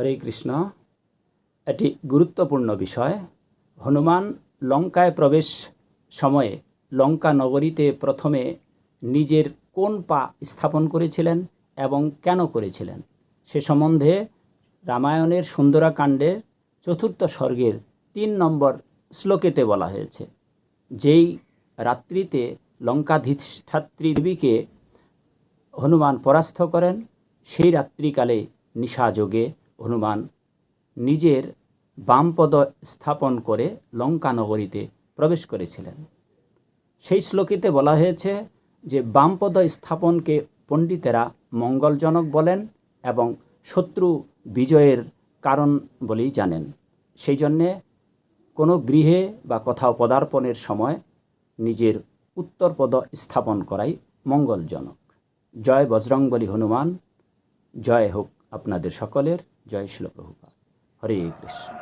হরে কৃষ্ণ। এটি গুরুত্বপূর্ণ বিষয়। হনুমান লঙ্কায় প্রবেশ সময়ে লঙ্কা নগরীতে প্রথমে নিজের কোন পা স্থাপন করেছিলেন এবং কেন করেছিলেন? সে সম্বন্ধে রামায়ণের সুন্দরাকাণ্ডের চতুর্থ স্বর্গের তিন নম্বর শ্লোকেতে বলা হয়েছে, যেই রাত্রিতে লঙ্কাধিষ্ঠাত্রী দেবীকে হনুমান পরাস্ত করেন, সেই রাত্রিকালে নিশাযোগে হনুমান নিজের বামপদ স্থাপন করে লঙ্কা নগরীতে প্রবেশ করেছিলেন। সেই শ্লোকিতে বলা হয়েছে যে বামপদ স্থাপনকে পণ্ডিতেরা মঙ্গলজনক বলেন এবং শত্রু বিজয়ের কারণ বলেই জানেন। সেই জন্যে কোনো গৃহে বা কোথাও পদার্পণের সময় নিজের উত্তরপদ স্থাপন করাই মঙ্গলজনক। জয় বজরংবলী হনুমান, জয় হোক আপনাদের সকলের জয় শিল প্রভুপা হরে কৃষ্ণ।